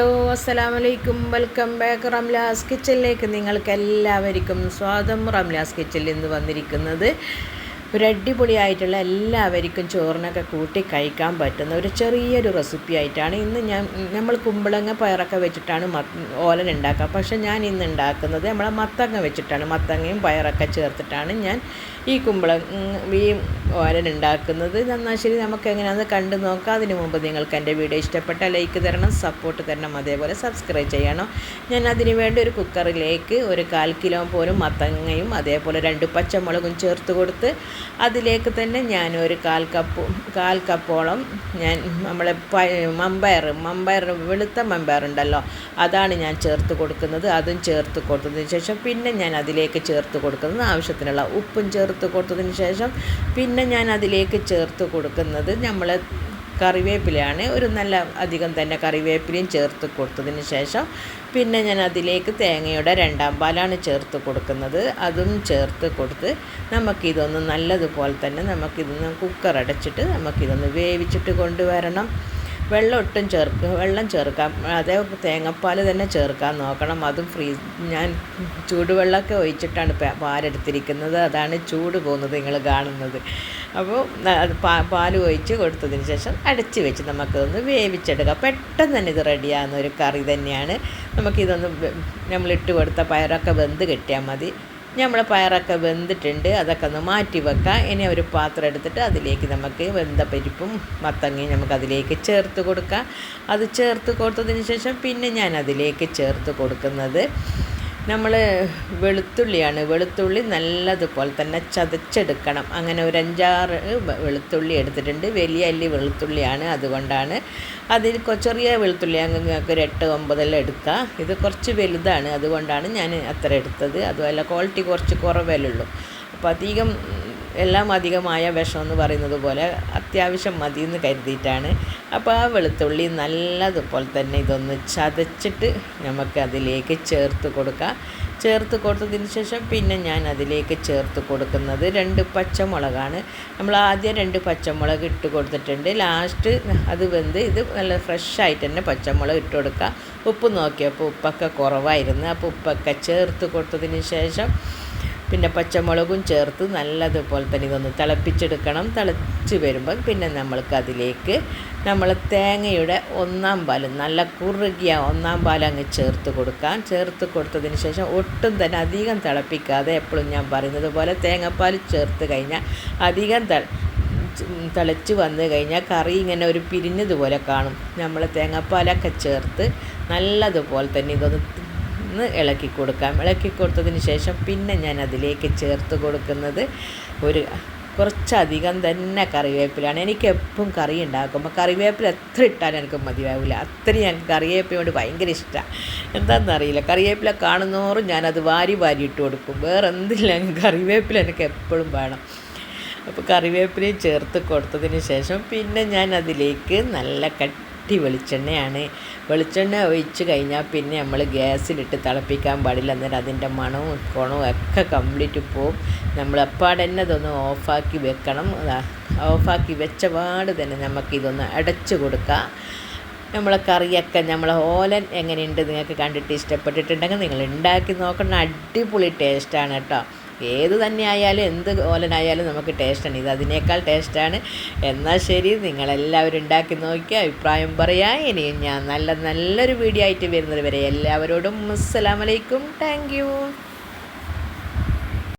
Hello അസ്സലാമു വലൈക്കും welcome back Ramla's കിച്ചണിലേക്ക് നിങ്ങൾക്ക് എല്ലാവർക്കും സ്വാഗതം. റംലാസ് കിച്ചണിൽ നിന്ന് വന്നിരിക്കുന്നത് ഒരു അടിപൊളിയായിട്ടുള്ള എല്ലാവർക്കും ചോറിനൊക്കെ കൂട്ടി കഴിക്കാൻ പറ്റുന്ന ഒരു ചെറിയൊരു റെസിപ്പി ആയിട്ടാണ്. ഇന്ന് ഞാൻ നമ്മൾ കുമ്പളങ്ങ പയറൊക്കെ വെച്ചിട്ടാണ് ഓലൻ ഉണ്ടാക്കുക. പക്ഷെ ഞാൻ ഇന്ന് ഉണ്ടാക്കുന്നത് നമ്മളെ മത്തങ്ങ വെച്ചിട്ടാണ്. മത്തങ്ങയും പയറൊക്കെ ചേർത്തിട്ടാണ് ഞാൻ ഈ കുമ്പള ഈ ഓലൻ ഉണ്ടാക്കുന്നത്. എന്നാൽ ശരി നമുക്ക് എങ്ങനെയാണെന്ന് കണ്ടു നോക്കാം. അതിന് മുമ്പ് നിങ്ങൾക്ക് എന്റെ വീഡിയോ ഇഷ്ടപ്പെട്ട ലൈക്ക് തരണം സപ്പോർട്ട് തരണം അതേപോലെ സബ്സ്ക്രൈബ് ചെയ്യണം. ഞാൻ അതിനു വേണ്ടി ഒരു കുക്കറിലേക്ക് ഒരു കാൽ കിലോ പോലും മത്തങ്ങയും അതേപോലെ രണ്ട് പച്ചമുളകും ചേർത്ത് കൊടുത്ത് അതിലേക്ക് തന്നെ ഞാൻ ഒരു കാൽ കപ്പ് കാൽ കപ്പോളം ഞാൻ നമ്മളെ മമ്പയർ മമ്പയർ വെളുത്ത മമ്പയർ ഉണ്ടല്ലോ അതാണ് ഞാൻ ചേർത്ത് കൊടുക്കുന്നത്. അതും ചേർത്ത് കൊടുത്തതിന് ശേഷം പിന്നെ ഞാൻ അതിലേക്ക് ചേർത്ത് കൊടുക്കുന്നത് ആവശ്യത്തിനുള്ള ഉപ്പും ചേർത്ത് കൊടുത്തതിന് ശേഷം പിന്നെ ഞാൻ അതിലേക്ക് ചേർത്ത് കൊടുക്കുന്നത് നമ്മൾ കറിവേപ്പിലയാണ്. ഒരു നല്ല അധികം തന്നെ കറിവേപ്പിലയും ചേർത്ത് കൊടുത്തതിന് ശേഷം പിന്നെ ഞാൻ അതിലേക്ക് തേങ്ങയുടെ രണ്ടാം പാലാണ് ചേർത്ത് കൊടുക്കുന്നത്. അതും ചേർത്ത് കൊടുത്ത് നമുക്കിതൊന്ന് നല്ലതുപോലെ തന്നെ നമുക്കിതൊന്ന് കുക്കർ അടച്ചിട്ട് നമുക്കിതൊന്ന് വേവിച്ചിട്ട് കൊണ്ടുവരണം. വെള്ളം ഒട്ടും ചേർക്ക് വെള്ളം ചേർക്കാം. അതേ തേങ്ങാപ്പാൽ തന്നെ ചേർക്കാൻ നോക്കണം. അതും ഫ്രീ ഞാൻ ചൂടുവെള്ളമൊക്കെ ഒഴിച്ചിട്ടാണ് പാലെടുത്തിരിക്കുന്നത്. അതാണ് ചൂട് പോകുന്നത് നിങ്ങൾ കാണുന്നത്. അപ്പോൾ പാൽ ഒഴിച്ച് കൊടുത്തതിന് ശേഷം അടച്ച് വെച്ച് നമുക്കതൊന്ന് വേവിച്ചെടുക്കാം. പെട്ടെന്ന് തന്നെ ഇത് റെഡിയാകുന്ന ഒരു കറി തന്നെയാണ്. നമുക്കിതൊന്ന് നമ്മളിട്ട് കൊടുത്ത പയറൊക്കെ വെന്ത് കിട്ടിയാൽ മതി. നമ്മളെ പയറൊക്കെ വെന്തിട്ടുണ്ട് അതൊക്കെ ഒന്ന് മാറ്റി വെക്കാം. ഇനി ഒരു പാത്രം എടുത്തിട്ട് അതിലേക്ക് നമുക്ക് വെന്ത പരിപ്പും മത്തങ്ങയും നമുക്ക് അതിലേക്ക് ചേർത്ത് കൊടുക്കാം. അത് ചേർത്ത് കൊടുത്തതിന് ശേഷം പിന്നെ ഞാൻ അതിലേക്ക് ചേർത്ത് കൊടുക്കുന്നത് നമ്മൾ വെളുത്തുള്ളിയാണ്. വെളുത്തുള്ളി നല്ലതുപോലെ തന്നെ ചതച്ചെടുക്കണം. അങ്ങനെ ഒരു അഞ്ചാറ് വെളുത്തുള്ളി എടുത്തിട്ടുണ്ട്. വലിയ അല്ലി വെളുത്തുള്ളിയാണ് അതുകൊണ്ടാണ്. അതിൽ ചെറിയ വെളുത്തുള്ളി നിങ്ങൾക്ക് ഒരു എട്ട് ഒമ്പതെല്ലാം എടുക്കാം ഇത് കുറച്ച് വലുതാണ്. അതുകൊണ്ടാണ് ഞാൻ അത്ര എടുത്തത്. അതുമല്ല ക്വാളിറ്റി കുറച്ച് കുറവല്ലുള്ളൂ അപ്പോൾ അധികം എല്ലാം അധികമായ വിഷം എന്ന് പറയുന്നത് പോലെ അത്യാവശ്യം മതി എന്ന് കരുതിയിട്ടാണ് അപ്പോൾ ആ വെളുത്തുള്ളി നല്ലതുപോലെ തന്നെ ഇതൊന്ന് ചതച്ചിട്ട് നമുക്ക് അതിലേക്ക് ചേർത്ത് കൊടുക്കാം. ചേർത്ത് കൊടുത്തതിന് ശേഷം പിന്നെ ഞാൻ അതിലേക്ക് ചേർത്ത് കൊടുക്കുന്നത് രണ്ട് പച്ചമുളകാണ്. നമ്മൾ ആദ്യം രണ്ട് പച്ചമുളക് ഇട്ട് കൊടുത്തിട്ടുണ്ട്. ലാസ്റ്റ് അത് വെന്ത് ഇത് നല്ല ഫ്രഷായിട്ട് തന്നെ പച്ചമുളക് ഇട്ട് കൊടുക്കുക ഉപ്പ് നോക്കിയപ്പോൾ ഉപ്പൊക്കെ കുറവായിരുന്നു. അപ്പോൾ ഉപ്പൊക്കെ ചേർത്ത് കൊടുത്തതിന് ശേഷം പിന്നെ പച്ചമുളകും ചേർത്ത് നല്ലതുപോലെ തന്നെ ഇതൊന്ന് തിളപ്പിച്ചെടുക്കണം. തിളച്ച് വരുമ്പോൾ പിന്നെ നമ്മൾക്ക് അതിലേക്ക് നമ്മൾ തേങ്ങയുടെ ഒന്നാം പാൽ നല്ല കുറുകിയ ഒന്നാം പാൽ അങ്ങ് ചേർത്ത് കൊടുക്കാം. ചേർത്ത് കൊടുത്തതിന് ശേഷം ഒട്ടും തന്നെ അധികം തിളപ്പിക്കാതെ എപ്പോഴും ഞാൻ പറയുന്നത് പോലെ തേങ്ങാപ്പാൽ ചേർത്ത് കഴിഞ്ഞാൽ അധികം തിളച്ച് വന്നു കഴിഞ്ഞാൽ കറി ഇങ്ങനെ ഒരു പിരിഞ്ഞതുപോലെ കാണും. നമ്മൾ തേങ്ങാപ്പാലൊക്കെ ചേർത്ത് നല്ലതുപോലെ തന്നെ ഇതൊന്ന് ഒന്ന് ഇളക്കി കൊടുക്കാം. ഇളക്കി കൊടുത്തതിന് ശേഷം പിന്നെ ഞാൻ അതിലേക്ക് ചേർത്ത് കൊടുക്കുന്നത് ഒരു കുറച്ചധികം തന്നെ കറിവേപ്പിലാണ്. എനിക്ക് എപ്പം കറി ഉണ്ടാക്കുമ്പോൾ കറിവേപ്പില എത്ര ഇട്ടാലും എനിക്ക് മതിയാവില്ല. അത്രയും ഞാൻ കറിവേപ്പിനോട് ഭയങ്കര ഇഷ്ടമാണ് എന്താണെന്നറിയില്ല കറിവേപ്പില കാണുന്നോറും ഞാനത് വാരി വാരി ഇട്ട് കൊടുക്കും. വേറെ എന്തില്ല കറിവേപ്പില എനിക്ക് എപ്പോഴും വേണം. അപ്പോൾ കറിവേപ്പിലയും ചേർത്ത് കൊടുത്തതിന് ശേഷം പിന്നെ ഞാൻ അതിലേക്ക് നല്ല കട്ടി കട്ടി വെളിച്ചെണ്ണയാണ്. വെളിച്ചെണ്ണ ഒഴിച്ച് കഴിഞ്ഞാൽ പിന്നെ നമ്മൾ ഗ്യാസിലിട്ട് തിളപ്പിക്കാൻ പാടില്ല. അന്നേരം അതിന്റെ മണവും കുണവും ഒക്കെ കംപ്ലീറ്റ് പോവും. നമ്മൾ അപ്പാടന്നെ ഇതൊന്ന് ഓഫാക്കി വെക്കണം. ഓഫാക്കി വെച്ച പാട് തന്നെ നമുക്കിതൊന്ന് അടച്ചു കൊടുക്കാം. നമ്മളെ കറിയൊക്കെ നമ്മളെ ഓലൻ എങ്ങനെയുണ്ട്? നിങ്ങൾക്ക് കണ്ടിട്ട് ഇഷ്ടപ്പെട്ടിട്ടുണ്ടെങ്കിൽ നിങ്ങൾ ഉണ്ടാക്കി നോക്കണം. അടിപൊളി ടേസ്റ്റാണ് കേട്ടോ. ഏത് തന്നെ ആയാലും എന്ത് ഓലനായാലും നമുക്ക് ടേസ്റ്റാണ് ഇത് അതിനേക്കാൾ ടേസ്റ്റാണ് എന്നാൽ ശരി നിങ്ങളെല്ലാവരും ഉണ്ടാക്കി നോക്കി അഭിപ്രായം പറയാം. ഇനിയും ഞാൻ നല്ല നല്ലൊരു വീഡിയോ ആയിട്ട് വരുന്നത് വരെ എല്ലാവരോടും അസ്സലാമലൈക്കും താങ്ക്